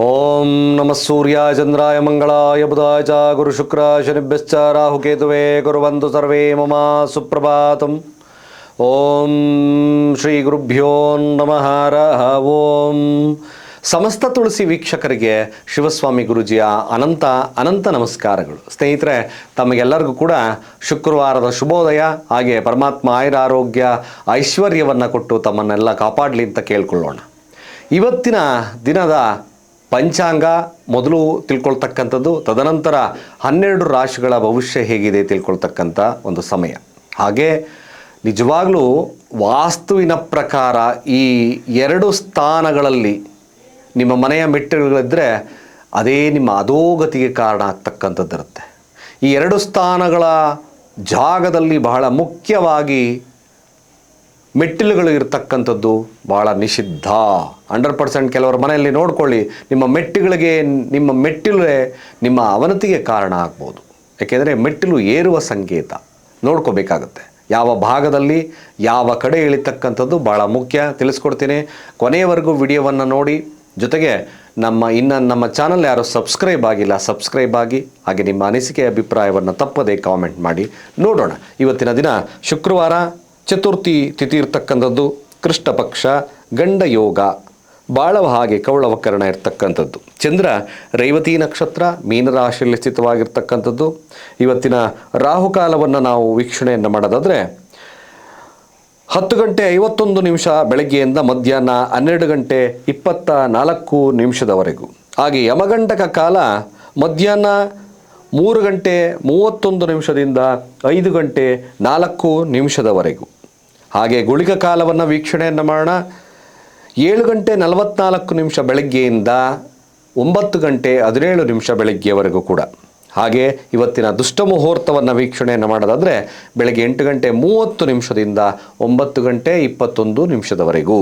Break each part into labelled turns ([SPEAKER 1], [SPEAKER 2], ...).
[SPEAKER 1] ಓಂ ನಮಃ ಸೂರ್ಯ ಚಂದ್ರಾಯ ಮಂಗಳಾಯ ಬುಧಾಯ ಚ ಗುರು ಶುಕ್ರ ಶನಿಭ್ಯಶ್ಚ ರಾಹುಕೇತುವೆ ಗುರುವಂತು ಸರ್ವೇ ಮಮ ಸುಪ್ರಭಾತಂ. ಓಂ ಶ್ರೀ ಗುರುಭ್ಯೋ ನಮಃ ಓಂ. ಸಮಸ್ತ ತುಳಸಿ ವೀಕ್ಷಕರಿಗೆ ಶಿವಸ್ವಾಮಿ ಗುರುಜಿಯ ಅನಂತ ಅನಂತ ನಮಸ್ಕಾರಗಳು. ಸ್ನೇಹಿತರೆ, ತಮಗೆಲ್ಲರಿಗೂ ಕೂಡ ಶುಕ್ರವಾರದ ಶುಭೋದಯ ಹಾಗೆ ಪರಮಾತ್ಮ ಆಯುರಾರೋಗ್ಯ ಐಶ್ವರ್ಯವನ್ನು ಕೊಟ್ಟು ತಮ್ಮನ್ನೆಲ್ಲ ಕಾಪಾಡಲಿ ಅಂತ ಕೇಳಿಕೊಳ್ಳೋಣ. ಇವತ್ತಿನ ದಿನದ ಪಂಚಾಂಗ ಮೊದಲು ತಿಳ್ಕೊಳ್ತಕ್ಕಂಥದ್ದು, ತದನಂತರ ಹನ್ನೆರಡು ರಾಶಿಗಳ ಭವಿಷ್ಯ ಹೇಗಿದೆ ತಿಳ್ಕೊಳ್ತಕ್ಕಂಥ ಒಂದು ಸಮಯ. ಹಾಗೆ ನಿಜವಾಗ್ಲೂ ವಾಸ್ತುವಿನ ಪ್ರಕಾರ ಈ ಎರಡು ಸ್ಥಾನಗಳಲ್ಲಿ ನಿಮ್ಮ ಮನೆಯ ಮೆಟ್ಟಿಲುಗಳಿದ್ದರೆ ಅದೇ ನಿಮ್ಮ ಅಧೋಗತಿಗೆ ಕಾರಣ ಆಗ್ತಕ್ಕಂಥದ್ದಿರುತ್ತೆ. ಈ ಎರಡು ಸ್ಥಾನಗಳ ಜಾಗದಲ್ಲಿ ಬಹಳ ಮುಖ್ಯವಾಗಿ ಮೆಟ್ಟಿಲುಗಳು ಇರತಕ್ಕಂಥದ್ದು ಭಾಳ ನಿಷಿದ್ಧ. ಹಂಡ್ರೆಡ್ ಪರ್ಸೆಂಟ್ ಕೆಲವರ ಮನೆಯಲ್ಲಿ ನೋಡ್ಕೊಳ್ಳಿ, ನಿಮ್ಮ ಮೆಟ್ಟಿಗಳಿಗೆ, ನಿಮ್ಮ ಮೆಟ್ಟಿಲೇ ನಿಮ್ಮ ಅವನತಿಗೆ ಕಾರಣ ಆಗ್ಬೋದು. ಯಾಕೆಂದರೆ ಮೆಟ್ಟಿಲು ಏರುವ ಸಂಕೇತ. ನೋಡ್ಕೋಬೇಕಾಗತ್ತೆ. ಯಾವ ಭಾಗದಲ್ಲಿ, ಯಾವ ಕಡೆ ಇಳಿತಕ್ಕಂಥದ್ದು ಭಾಳ ಮುಖ್ಯ. ತಿಳಿಸ್ಕೊಡ್ತೀನಿ. ಕೊನೆಯವರೆಗೂ ವಿಡಿಯೋವನ್ನು ನೋಡಿ. ಜೊತೆಗೆ ನಮ್ಮ, ಇನ್ನು ನಮ್ಮ ಚಾನಲ್ ಯಾರು ಸಬ್ಸ್ಕ್ರೈಬ್ ಆಗಿಲ್ಲ, ಸಬ್ಸ್ಕ್ರೈಬ್ ಆಗಿ, ಹಾಗೆ ನಿಮ್ಮ ಅನಿಸಿಕೆ, ಅಭಿಪ್ರಾಯವನ್ನು ತಪ್ಪದೇ ಕಾಮೆಂಟ್ ಮಾಡಿ ನೋಡೋಣ. ಇವತ್ತಿನ ದಿನ ಶುಕ್ರವಾರ ಚತುರ್ಥಿ ತಿಥಿ ಇರ್ತಕ್ಕಂಥದ್ದು ಕೃಷ್ಣ ಪಕ್ಷ ಗಂಡ ಯೋಗ ಬಾಳವ ಹಾಗೆ ಕವಳವಕರಣ ಇರ್ತಕ್ಕಂಥದ್ದು. ಚಂದ್ರ, ರೇವತಿ ನಕ್ಷತ್ರ, ಮೀನರಾಶಿಯಲ್ಲಿ ಸ್ಥಿತವಾಗಿರ್ತಕ್ಕಂಥದ್ದು. ಇವತ್ತಿನ ರಾಹುಕಾಲವನ್ನು ನಾವು ವೀಕ್ಷಣೆಯನ್ನು ಮಾಡೋದಾದರೆ, ಹತ್ತು ಗಂಟೆ ಐವತ್ತೊಂದು ನಿಮಿಷ ಬೆಳಗ್ಗೆಯಿಂದ ಮಧ್ಯಾಹ್ನ ಹನ್ನೆರಡು ಗಂಟೆ ಇಪ್ಪತ್ತ ನಾಲ್ಕು ನಿಮಿಷದವರೆಗೂ. ಹಾಗೆ ಯಮಗಂಟಕ ಕಾಲ ಮಧ್ಯಾಹ್ನ ಮೂರು ಗಂಟೆ ಮೂವತ್ತೊಂದು ನಿಮಿಷದಿಂದ ಐದು ಗಂಟೆ ನಾಲ್ಕು ನಿಮಿಷದವರೆಗೂ. ಹಾಗೆ ಗುಳಿಗ ಕಾಲವನ್ನು ವೀಕ್ಷಣೆಯನ್ನು ಮಾಡೋಣ. ಏಳು ಗಂಟೆ ನಲವತ್ನಾಲ್ಕು ನಿಮಿಷ ಬೆಳಗ್ಗೆಯಿಂದ ಒಂಬತ್ತು ಗಂಟೆ ಹದಿನೇಳು ನಿಮಿಷ ಬೆಳಗ್ಗೆಯವರೆಗೂ ಕೂಡ. ಹಾಗೆ ಇವತ್ತಿನ ದುಷ್ಟ ಮುಹೂರ್ತವನ್ನು ವೀಕ್ಷಣೆಯನ್ನು ಮಾಡೋದಾದರೆ ಬೆಳಗ್ಗೆ ಎಂಟು ಗಂಟೆ ಮೂವತ್ತು ನಿಮಿಷದಿಂದ ಒಂಬತ್ತು ಗಂಟೆ ಇಪ್ಪತ್ತೊಂದು ನಿಮಿಷದವರೆಗೂ.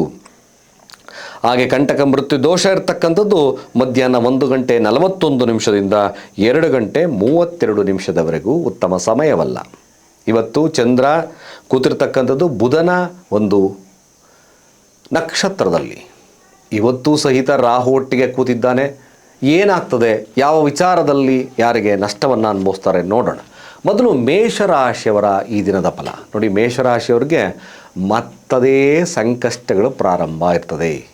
[SPEAKER 1] ಹಾಗೆ ಕಂಟಕ ಮೃತ್ಯು ದೋಷ ಇರತಕ್ಕಂಥದ್ದು ಮಧ್ಯಾಹ್ನ ಒಂದು ಗಂಟೆ ನಲವತ್ತೊಂದು ನಿಮಿಷದಿಂದ ಎರಡು ಗಂಟೆ ಮೂವತ್ತೆರಡು ನಿಮಿಷದವರೆಗೂ ಉತ್ತಮ ಸಮಯವಲ್ಲ. ಇವತ್ತು ಚಂದ್ರ ಕೂತಿರ್ತಕ್ಕಂಥದ್ದು ಬುಧನ ಒಂದು ನಕ್ಷತ್ರದಲ್ಲಿ. ಇವತ್ತು ಸಹಿತ ರಾಹು ಒಟ್ಟಿಗೆ ಕೂತಿದ್ದಾನೆ. ಏನಾಗ್ತದೆ? ಯಾವ ವಿಚಾರದಲ್ಲಿ ಯಾರಿಗೆ ನಷ್ಟವನ್ನು ಅನುಭವಿಸ್ತಾರೆ ನೋಡೋಣ. ಮೊದಲು ಮೇಷರಾಶಿಯವರ ಈ ದಿನದ ಫಲ. ನೋಡಿ, ಮೇಷರಾಶಿಯವರಿಗೆ ಮತ್ತದೇ ಸಂಕಷ್ಟಗಳು ಪ್ರಾರಂಭ ಇರ್ತದೆ.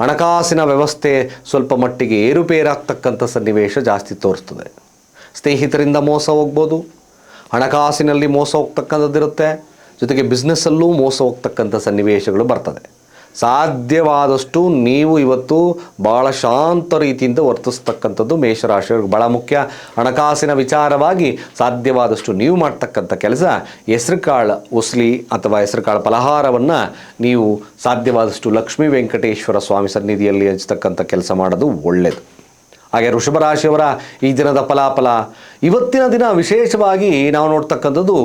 [SPEAKER 1] ಹಣಕಾಸಿನ ವ್ಯವಸ್ಥೆ ಸ್ವಲ್ಪ ಮಟ್ಟಿಗೆ ಏರುಪೇರಾಗ್ತಕ್ಕಂಥ ಸನ್ನಿವೇಶ ಜಾಸ್ತಿ ತೋರಿಸ್ತದೆ. ಸ್ನೇಹಿತರಿಂದ ಮೋಸ ಹೋಗ್ಬೋದು. ಹಣಕಾಸಿನಲ್ಲಿ ಮೋಸ ಹೋಗ್ತಕ್ಕಂಥದ್ದಿರುತ್ತೆ. ಜೊತೆಗೆ ಬಿಸ್ನೆಸ್ಸಲ್ಲೂ ಮೋಸ ಹೋಗ್ತಕ್ಕಂಥ ಸನ್ನಿವೇಶಗಳು ಬರ್ತದೆ. ಸಾಧ್ಯವಾದಷ್ಟು ನೀವು ಇವತ್ತು ಭಾಳ ಶಾಂತ ರೀತಿಯಿಂದ ವರ್ತಿಸ್ತಕ್ಕಂಥದ್ದು ಮೇಷರಾಶಿಯವ್ರಿಗೆ ಭಾಳ ಮುಖ್ಯ. ಹಣಕಾಸಿನ ವಿಚಾರವಾಗಿ ಸಾಧ್ಯವಾದಷ್ಟು ನೀವು ಮಾಡ್ತಕ್ಕಂಥ ಕೆಲಸ, ಹೆಸರುಕಾಳು ಉಸ್ಲಿ ಅಥವಾ ಹೆಸರುಕಾಳು ಫಲಹಾರವನ್ನು ನೀವು ಸಾಧ್ಯವಾದಷ್ಟು ಲಕ್ಷ್ಮೀ ವೆಂಕಟೇಶ್ವರ ಸ್ವಾಮಿ ಸನ್ನಿಧಿಯಲ್ಲಿ ಹಚ್ಚತಕ್ಕಂಥ ಕೆಲಸ ಮಾಡೋದು ಒಳ್ಳೆಯದು ಹಾಗೆ ವೃಷಭ ರಾಶಿಯವರ ಈ ದಿನದ ಫಲಾಫಲ. ಇವತ್ತಿನ ದಿನ ವಿಶೇಷವಾಗಿ ನಾವು ನೋಡ್ತಕ್ಕಂಥದ್ದು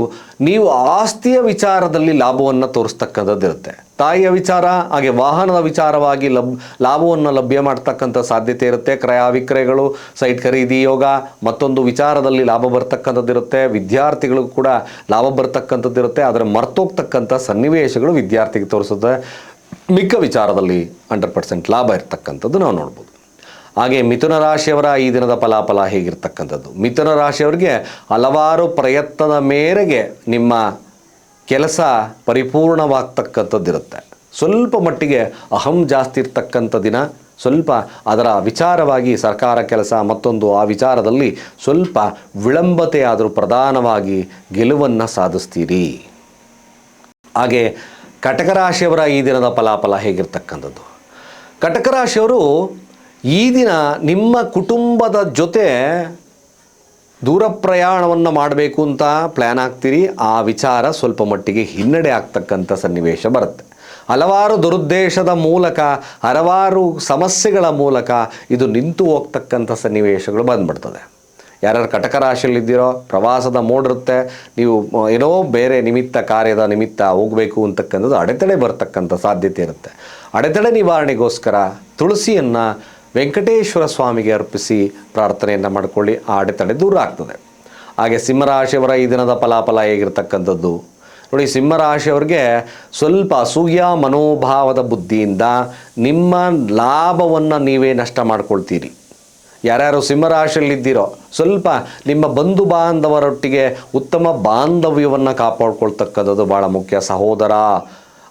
[SPEAKER 1] ನೀವು ಆಸ್ತಿಯ ವಿಚಾರದಲ್ಲಿ ಲಾಭವನ್ನು ತೋರಿಸ್ತಕ್ಕಂಥದ್ದು ಇರುತ್ತೆ ತಾಯಿಯ ವಿಚಾರ, ಹಾಗೆ ವಾಹನದ ವಿಚಾರವಾಗಿ ಲಬ್, ಲಾಭವನ್ನು ಲಭ್ಯ ಮಾಡ್ತಕ್ಕಂಥ ಸಾಧ್ಯತೆ ಇರುತ್ತೆ. ಕ್ರಯ ವಿಕ್ರಯಗಳು, ಸೈಟ್ ಖರೀದಿ, ಯೋಗ, ಮತ್ತೊಂದು ವಿಚಾರದಲ್ಲಿ ಲಾಭ ಬರ್ತಕ್ಕಂಥದ್ದು ಇರುತ್ತೆ ವಿದ್ಯಾರ್ಥಿಗಳಿಗೂ ಕೂಡ ಲಾಭ ಬರ್ತಕ್ಕಂಥದ್ದು ಇರುತ್ತೆ ಆದರೆ ಮರ್ತೋಗ್ತಕ್ಕಂಥ ಸನ್ನಿವೇಶಗಳು ವಿದ್ಯಾರ್ಥಿಗೆ ತೋರಿಸುತ್ತೆ. ಮಿಕ್ಕ ವಿಚಾರದಲ್ಲಿ ಹಂಡ್ರೆಡ್ ಪರ್ಸೆಂಟ್ ಲಾಭ ಇರ್ತಕ್ಕಂಥದ್ದು ನಾವು ನೋಡ್ಬೋದು. ಹಾಗೆ ಮಿಥುನ ರಾಶಿಯವರ ಈ ದಿನದ ಫಲಾಫಲ ಹೇಗಿರ್ತಕ್ಕಂಥದ್ದು? ಮಿಥುನ ರಾಶಿಯವರಿಗೆ ಹಲವಾರು ಪ್ರಯತ್ನದ ಮೇರೆಗೆ ನಿಮ್ಮ ಕೆಲಸ ಪರಿಪೂರ್ಣವಾಗ್ತಕ್ಕಂಥದ್ದಿರುತ್ತೆ. ಸ್ವಲ್ಪ ಮಟ್ಟಿಗೆ ಅಹಂ ಜಾಸ್ತಿ ಇರ್ತಕ್ಕಂಥ ದಿನ, ಸ್ವಲ್ಪ ಅದರ ವಿಚಾರವಾಗಿ ಸರ್ಕಾರ ಕೆಲಸ ಮತ್ತೊಂದು ಆ ವಿಚಾರದಲ್ಲಿ ಸ್ವಲ್ಪ ವಿಳಂಬತೆಯಾದರೂ ಪ್ರಧಾನವಾಗಿ ಗೆಲುವನ್ನು ಸಾಧಿಸ್ತೀರಿ. ಹಾಗೆ ಕಟಕ ರಾಶಿಯವರ ಈ ದಿನದ ಫಲಾಫಲ ಹೇಗಿರ್ತಕ್ಕಂಥದ್ದು? ಕಟಕ ರಾಶಿಯವರು ಈ ದಿನ ನಿಮ್ಮ ಕುಟುಂಬದ ಜೊತೆ ದೂರ ಪ್ರಯಾಣವನ್ನು ಮಾಡಬೇಕು ಅಂತ ಪ್ಲ್ಯಾನ್ ಆಗ್ತೀರಿ. ಆ ವಿಚಾರ ಸ್ವಲ್ಪ ಮಟ್ಟಿಗೆ ಹಿನ್ನಡೆ ಆಗ್ತಕ್ಕಂಥ ಸನ್ನಿವೇಶ ಬರುತ್ತೆ. ಹಲವಾರು ದುರುದ್ದೇಶದ ಮೂಲಕ, ಹಲವಾರು ಸಮಸ್ಯೆಗಳ ಮೂಲಕ ಇದು ನಿಂತು ಹೋಗ್ತಕ್ಕಂಥ ಸನ್ನಿವೇಶಗಳು ಬಂದ್ಬಿಡ್ತದೆ. ಯಾರ್ಯಾರು ಕಟಕ ರಾಶಿಯಲ್ಲಿದ್ದೀರೋ ಪ್ರವಾಸದ ಮೋಡಿರುತ್ತೆ ನೀವು ಏನೋ ಬೇರೆ ನಿಮಿತ್ತ ಕಾರ್ಯದ ನಿಮಿತ್ತ ಹೋಗಬೇಕು ಅಂತಕ್ಕಂಥದ್ದು ಅಡೆತಡೆ ಬರ್ತಕ್ಕಂಥ ಸಾಧ್ಯತೆ ಇರುತ್ತೆ. ಅಡೆತಡೆ ನಿವಾರಣೆಗೋಸ್ಕರ ತುಳಸಿಯನ್ನು ವೆಂಕಟೇಶ್ವರ ಸ್ವಾಮಿಗೆ ಅರ್ಪಿಸಿ ಪ್ರಾರ್ಥನೆಯನ್ನು ಮಾಡಿಕೊಳ್ಳಿ ಆ ಅಡೆತಡೆ ದೂರ ಆಗ್ತದೆ. ಹಾಗೆ ಸಿಂಹರಾಶಿಯವರ ಈ ದಿನದ ಫಲಾಫಲ ಹೇಗಿರ್ತಕ್ಕಂಥದ್ದು? ನೋಡಿ, ಸಿಂಹರಾಶಿಯವ್ರಿಗೆ ಸ್ವಲ್ಪ ಅಸೂಯ, ಮನೋಭಾವದ ಬುದ್ಧಿಯಿಂದ ನಿಮ್ಮ ಲಾಭವನ್ನು ನೀವೇ ನಷ್ಟ ಮಾಡ್ಕೊಳ್ತೀರಿ. ಯಾರ್ಯಾರು ಸಿಂಹರಾಶಿಯಲ್ಲಿದ್ದೀರೋ, ಸ್ವಲ್ಪ ನಿಮ್ಮ ಬಂಧು ಬಾಂಧವರೊಟ್ಟಿಗೆ ಉತ್ತಮ ಬಾಂಧವ್ಯವನ್ನು ಕಾಪಾಡ್ಕೊಳ್ತಕ್ಕಂಥದ್ದು ಭಾಳ ಮುಖ್ಯ. ಸಹೋದರ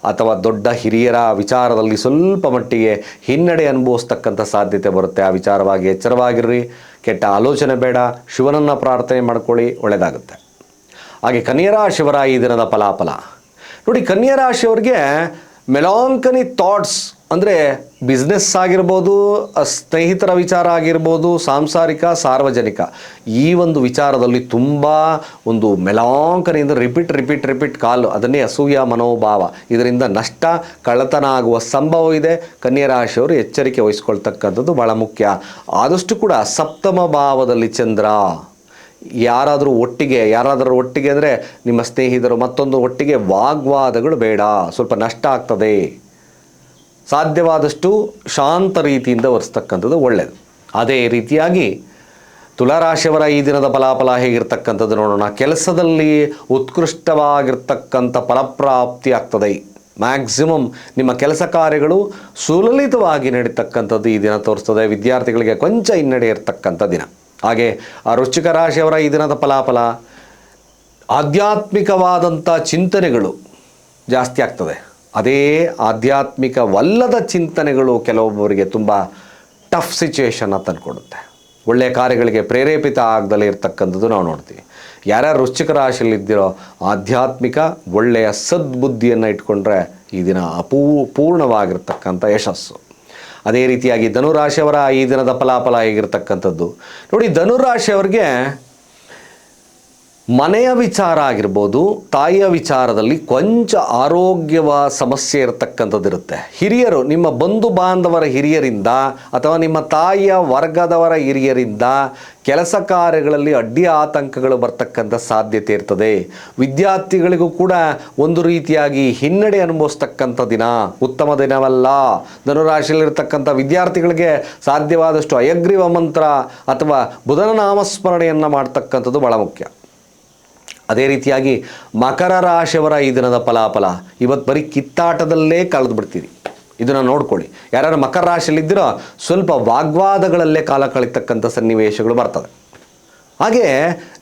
[SPEAKER 1] ಅಥವಾ ದೊಡ್ಡ ಹಿರಿಯರ ವಿಚಾರದಲ್ಲಿ ಸ್ವಲ್ಪ ಮಟ್ಟಿಗೆ ಹಿನ್ನಡೆ ಅನುಭವಿಸ್ತಕ್ಕಂಥ ಸಾಧ್ಯತೆ ಬರುತ್ತೆ. ಆ ವಿಚಾರವಾಗಿ ಎಚ್ಚರವಾಗಿರ್ರಿ. ಕೆಟ್ಟ ಆಲೋಚನೆ ಬೇಡ. ಶಿವನನ್ನು ಪ್ರಾರ್ಥನೆ ಮಾಡ್ಕೊಳ್ಳಿ. ಒಳ್ಳೆಯದಾಗುತ್ತೆ ಹಾಗೆ ಕನ್ಯರಾಶಿಯವರ ಈ ದಿನದ ಫಲಾಫಲ. ನೋಡಿ ಕನ್ಯರಾಶಿಯವ್ರಿಗೆ ಮೆಲಾಂಕನಿ ಥಾಟ್ಸ್ ಅಂದರೆ ಬಿಸ್ನೆಸ್ ಆಗಿರ್ಬೋದು ಸ್ನೇಹಿತರ ವಿಚಾರ ಆಗಿರ್ಬೋದು, ಸಾಂಸಾರಿಕ, ಸಾರ್ವಜನಿಕ, ಈ ಒಂದು ವಿಚಾರದಲ್ಲಿ ತುಂಬ ಒಂದು ಮೆಲಾಂಕನೆಯಿಂದ ರಿಪೀಟ್ ರಿಪೀಟ್ ರಿಪೀಟ್ ಕಾಲು, ಅದನ್ನೇ ಅಸೂಯ ಮನೋಭಾವ. ಇದರಿಂದ ನಷ್ಟ, ಕಳ್ಳತನ ಆಗುವ ಸಂಭವ ಇದೆ. ಕನ್ಯರಾಶಿಯವರು ಎಚ್ಚರಿಕೆ ವಹಿಸ್ಕೊಳ್ತಕ್ಕಂಥದ್ದು ಬಹಳ ಮುಖ್ಯ. ಆದಷ್ಟು ಕೂಡ ಸಪ್ತಮ ಭಾವದಲ್ಲಿ ಚಂದ್ರ. ಯಾರಾದರೂ ಒಟ್ಟಿಗೆ ಯಾರಾದರೂ ಒಟ್ಟಿಗೆ ಅಂದರೆ ನಿಮ್ಮ ಸ್ನೇಹಿತರು ಮತ್ತೊಂದು ಒಟ್ಟಿಗೆ ವಾಗ್ವಾದಗಳು ಬೇಡ. ಸ್ವಲ್ಪ ನಷ್ಟ ಆಗ್ತದೆ. ಸಾಧ್ಯವಾದಷ್ಟು ಶಾಂತ ರೀತಿಯಿಂದ ವರ್ಸ್ತಕ್ಕಂಥದ್ದು ಒಳ್ಳೆಯದು ಅದೇ ರೀತಿಯಾಗಿ ತುಲಾರಾಶಿಯವರ ಈ ದಿನದ ಫಲಾಫಲ ಹೇಗಿರ್ತಕ್ಕಂಥದ್ದು ನೋಡೋಣ. ಕೆಲಸದಲ್ಲಿ ಉತ್ಕೃಷ್ಟವಾಗಿರ್ತಕ್ಕಂಥ ಫಲಪ್ರಾಪ್ತಿ ಆಗ್ತದೆ. ಮ್ಯಾಕ್ಸಿಮಮ್ ನಿಮ್ಮ ಕೆಲಸ ಕಾರ್ಯಗಳು ಸುಲಲಿತವಾಗಿ ನಡೀತಕ್ಕಂಥದ್ದು ಈ ದಿನ ತೋರಿಸ್ತದೆ. ವಿದ್ಯಾರ್ಥಿಗಳಿಗೆ ಕೊಂಚ ಹಿನ್ನಡೆ ಇರ್ತಕ್ಕಂಥ ದಿನ. ಹಾಗೆ ಆ ವೃಶ್ಚಿಕ ರಾಶಿಯವರ ಈ ದಿನದ ಫಲಾಫಲ ಆಧ್ಯಾತ್ಮಿಕವಾದಂಥ ಚಿಂತನೆಗಳು ಜಾಸ್ತಿ ಆಗ್ತದೆ. ಅದೇ ಆಧ್ಯಾತ್ಮಿಕವಲ್ಲದ ಚಿಂತನೆಗಳು ಕೆಲವೊಬ್ಬರಿಗೆ ತುಂಬ ಟಫ್ ಸಿಚುವೇಶನ್ನ ತಂದುಕೊಡುತ್ತೆ. ಒಳ್ಳೆಯ ಕಾರ್ಯಗಳಿಗೆ ಪ್ರೇರೇಪಿತ ಆಗದಲ್ಲೇ ಇರತಕ್ಕಂಥದ್ದು ನಾವು ನೋಡ್ತೀವಿ. ಯಾರ್ಯಾರು ರುಚಿಕ ರಾಶಿಯಲ್ಲಿದ್ದಿರೋ ಆಧ್ಯಾತ್ಮಿಕ ಒಳ್ಳೆಯ ಸದ್ಬುದ್ಧಿಯನ್ನು ಇಟ್ಕೊಂಡ್ರೆ ಈ ದಿನ ಅಪೂ ಪೂರ್ಣವಾಗಿರ್ತಕ್ಕಂಥ ಯಶಸ್ಸು. ಅದೇ ರೀತಿಯಾಗಿ ಧನುರಾಶಿಯವರ ಈ ದಿನದ ಫಲಾಫಲ ಹೇಗಿರ್ತಕ್ಕಂಥದ್ದು. ನೋಡಿ ಧನುರಾಶಿಯವರಿಗೆ ಮನೆಯ ವಿಚಾರ ಆಗಿರ್ಬೋದು, ತಾಯಿಯ ವಿಚಾರದಲ್ಲಿ ಕೊಂಚ ಆರೋಗ್ಯವ ಸಮಸ್ಯೆ ಇರತಕ್ಕಂಥದ್ದಿರುತ್ತೆ. ಹಿರಿಯರು, ನಿಮ್ಮ ಬಂಧು ಬಾಂಧವರ ಹಿರಿಯರಿಂದ ಅಥವಾ ನಿಮ್ಮ ತಾಯಿಯ ವರ್ಗದವರ ಹಿರಿಯರಿಂದ ಕೆಲಸ ಕಾರ್ಯಗಳಲ್ಲಿ ಅಡ್ಡಿ ಆತಂಕಗಳು ಬರ್ತಕ್ಕಂಥ ಸಾಧ್ಯತೆ ಇರ್ತದೆ. ವಿದ್ಯಾರ್ಥಿಗಳಿಗೂ ಕೂಡ ಒಂದು ರೀತಿಯಾಗಿ ಹಿನ್ನಡೆ ಅನುಭವಿಸ್ತಕ್ಕಂಥ ದಿನ, ಉತ್ತಮ ದಿನವಲ್ಲ. ಧನುರಾಶಿಯಲ್ಲಿರ್ತಕ್ಕಂಥ ವಿದ್ಯಾರ್ಥಿಗಳಿಗೆ ಸಾಧ್ಯವಾದಷ್ಟು ಅಯಗ್ರೀವ ಮಂತ್ರ ಅಥವಾ ಬುಧನ ನಾಮಸ್ಮರಣೆಯನ್ನು ಮಾಡ್ತಕ್ಕಂಥದ್ದು ಬಹಳ ಮುಖ್ಯ. ಅದೇ ರೀತಿಯಾಗಿ ಮಕರ ರಾಶಿಯವರ ಈ ದಿನದ ಫಲಾಫಲ. ಇವತ್ತು ಬರೀ ಕಿತ್ತಾಟದಲ್ಲೇ ಕಳೆದು ಬಿಡ್ತೀರಿ. ಇದನ್ನು ನೋಡ್ಕೊಳ್ಳಿ. ಯಾರ್ಯಾರು ಮಕರ ರಾಶಿಯಲ್ಲಿದ್ದೀರೋ ಸ್ವಲ್ಪ ವಾಗ್ವಾದಗಳಲ್ಲೇ ಕಾಲ ಕಳೀತಕ್ಕಂಥ ಸನ್ನಿವೇಶಗಳು ಬರ್ತವೆ. ಹಾಗೆ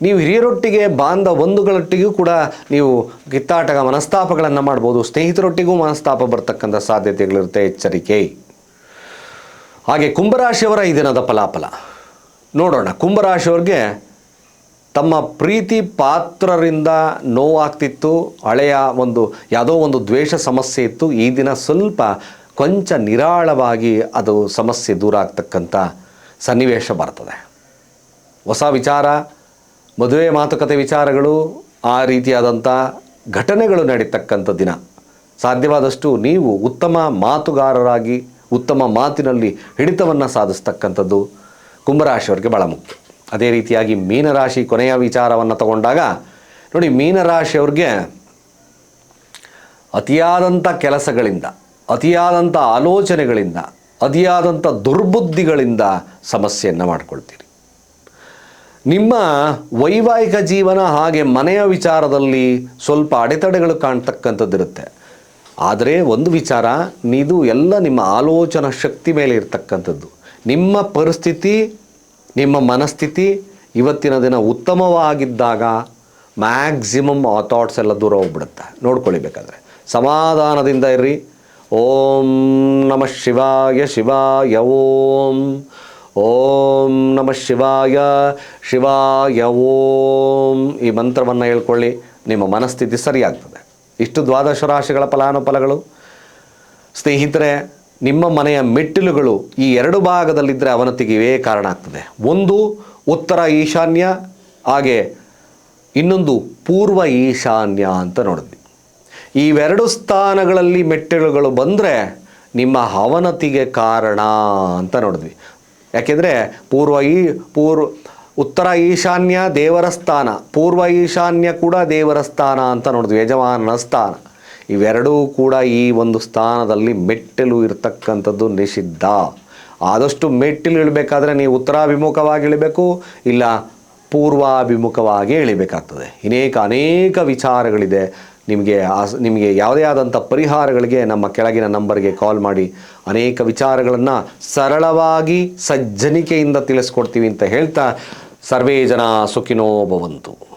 [SPEAKER 1] ನೀವು ಹಿರಿಯರೊಟ್ಟಿಗೆ ಬಾಂಧ ಬಂಧುಗಳೊಟ್ಟಿಗೂ ಕೂಡ ನೀವು ಕಿತ್ತಾಟ ಮನಸ್ತಾಪಗಳನ್ನು ಮಾಡ್ಬೋದು. ಸ್ನೇಹಿತರೊಟ್ಟಿಗೂ ಮನಸ್ತಾಪ ಬರ್ತಕ್ಕಂಥ ಸಾಧ್ಯತೆಗಳಿರುತ್ತೆ, ಎಚ್ಚರಿಕೆ. ಹಾಗೆ ಕುಂಭರಾಶಿಯವರ ಈ ದಿನದ ಫಲಾಫಲ. ನೋಡೋಣ. ಕುಂಭರಾಶಿಯವ್ರಿಗೆ ತಮ್ಮ ಪ್ರೀತಿ ಪಾತ್ರರಿಂದ ನೋವಾಗ್ತಿತ್ತು. ಹಳೆಯ ಒಂದು, ಯಾವುದೋ ಒಂದು ದ್ವೇಷ ಸಮಸ್ಯೆ ಇತ್ತು. ಈ ದಿನ ಸ್ವಲ್ಪ ಕೊಂಚ ನಿರಾಳವಾಗಿ ಅದು ಸಮಸ್ಯೆ ದೂರ ಆಗ್ತಕ್ಕಂಥ ಸನ್ನಿವೇಶ ಬರ್ತದೆ. ಹೊಸ ವಿಚಾರ, ಮದುವೆ ಮಾತುಕತೆ ವಿಚಾರಗಳು, ಆ ರೀತಿಯಾದಂಥ ಘಟನೆಗಳು ನಡೀತಕ್ಕಂಥ ದಿನ. ಸಾಧ್ಯವಾದಷ್ಟು ನೀವು ಉತ್ತಮ ಮಾತುಗಾರರಾಗಿ, ಉತ್ತಮ ಮಾತಿನಲ್ಲಿ ಹಿಡಿತವನ್ನು ಸಾಧಿಸ್ತಕ್ಕಂಥದ್ದು ಕುಂಭರಾಶಿಯವರಿಗೆ ಭಾಳ ಮುಖ್ಯ. ಅದೇ ರೀತಿಯಾಗಿ ಮೀನರಾಶಿ ಕೊನೆಯ ವಿಚಾರವನ್ನು ತಗೊಂಡಾಗ, ನೋಡಿ ಮೀನರಾಶಿಯವ್ರಿಗೆ ಅತಿಯಾದಂಥ ಕೆಲಸಗಳಿಂದ ಅತಿಯಾದಂಥ ಆಲೋಚನೆಗಳಿಂದ ಅತಿಯಾದಂಥ ದುರ್ಬುದ್ಧಿಗಳಿಂದ ಸಮಸ್ಯೆಯನ್ನು ಮಾಡಿಕೊಳ್ತೀರಿ. ನಿಮ್ಮ ವೈವಾಹಿಕ ಜೀವನ ಹಾಗೆ ಮನೆಯ ವಿಚಾರದಲ್ಲಿ ಸ್ವಲ್ಪ ಅಡೆತಡೆಗಳು ಕಾಣ್ತಕ್ಕಂಥದ್ದಿರುತ್ತೆ. ಆದರೆ ಒಂದು ವಿಚಾರ ಇದು ಎಲ್ಲ ನಿಮ್ಮ ಆಲೋಚನಾ ಶಕ್ತಿ ಮೇಲೆ ಇರತಕ್ಕಂಥದ್ದು. ನಿಮ್ಮ ಪರಿಸ್ಥಿತಿ ನಿಮ್ಮ ಮನಸ್ಥಿತಿ ಇವತ್ತಿನ ದಿನ ಉತ್ತಮವಾಗಿದ್ದಾಗ ಮ್ಯಾಕ್ಸಿಮಮ್ ಆ ಥಾಟ್ಸ್ ಎಲ್ಲ ದೂರ ಹೋಗ್ಬಿಡುತ್ತೆ. ನೋಡ್ಕೊಳ್ಳಿ ಬೇಕಾದರೆ ಸಮಾಧಾನದಿಂದ ಇರ್ರಿ. ಓಂ ನಮ ಶಿವಾಯ ಶಿವಾಯ, ಓಂ. ಓಂ ನಮ ಶಿವಾಯ ಶಿವಾಯ, ಓಂ. ಈ ಮಂತ್ರವನ್ನು ಹೇಳ್ಕೊಳ್ಳಿ. ನಿಮ್ಮ ಮನಸ್ಥಿತಿ ಸರಿಯಾಗ್ತದೆ. ಇಷ್ಟು ದ್ವಾದಶ ರಾಶಿಗಳ ಫಲಾನುಫಲಗಳು. ಸ್ನೇಹಿತರೆ ನಿಮ್ಮ ಮನೆಯ ಮೆಟ್ಟಿಲುಗಳು ಈ ಎರಡು ಭಾಗದಲ್ಲಿದ್ದರೆ ಅವನತಿಗೆ ಇವೇ ಕಾರಣ ಆಗ್ತದೆ. ಒಂದು ಉತ್ತರ ಈಶಾನ್ಯ, ಹಾಗೆ ಇನ್ನೊಂದು ಪೂರ್ವ ಈಶಾನ್ಯ ಅಂತ ನೋಡಿದ್ವಿ. ಇವೆರಡು ಸ್ಥಾನಗಳಲ್ಲಿ ಮೆಟ್ಟಿಲುಗಳು ಬಂದರೆ ನಿಮ್ಮ ಅವನತಿಗೆ ಕಾರಣ ಅಂತ ನೋಡಿದ್ವಿ. ಯಾಕೆಂದರೆ ಪೂರ್ವ ಈ ಪೂರ್ವ ಉತ್ತರ ಈಶಾನ್ಯ ದೇವರ ಸ್ಥಾನ, ಪೂರ್ವ ಈಶಾನ್ಯ ಕೂಡ ದೇವರ ಸ್ಥಾನ ಅಂತ ನೋಡಿದ್ವಿ, ಯಜಮಾನನ ಸ್ಥಾನ. ಇವೆರಡೂ ಕೂಡ ಈ ಒಂದು ಸ್ಥಾನದಲ್ಲಿ ಮೆಟ್ಟಿಲು ಇರತಕ್ಕಂಥದ್ದು ನಿಷಿದ್ಧ. ಆದಷ್ಟು ಮೆಟ್ಟಿಲು ಇಳಬೇಕಾದ್ರೆ ನೀವು ಉತ್ತರಾಭಿಮುಖವಾಗಿ ಇಳಿಬೇಕು, ಇಲ್ಲ ಪೂರ್ವಾಭಿಮುಖವಾಗಿ ಇಳಿಬೇಕಾಗ್ತದೆ. ಇನೇಕ ಅನೇಕ ವಿಚಾರಗಳಿದೆ. ನಿಮಗೆ ನಿಮಗೆ ಯಾವುದೇ ಆದಂಥ ಪರಿಹಾರಗಳಿಗೆ ನಮ್ಮ ಕೆಳಗಿನ ನಂಬರ್ಗೆ ಕಾಲ್ ಮಾಡಿ. ಅನೇಕ ವಿಚಾರಗಳನ್ನು ಸರಳವಾಗಿ ಸಜ್ಜನಿಕೆಯಿಂದ ತಿಳಿಸ್ಕೊಡ್ತೀವಿ ಅಂತ ಹೇಳ್ತಾ, ಸರ್ವೇ ಜನ ಸುಖಿನೋ ಭವಂತು.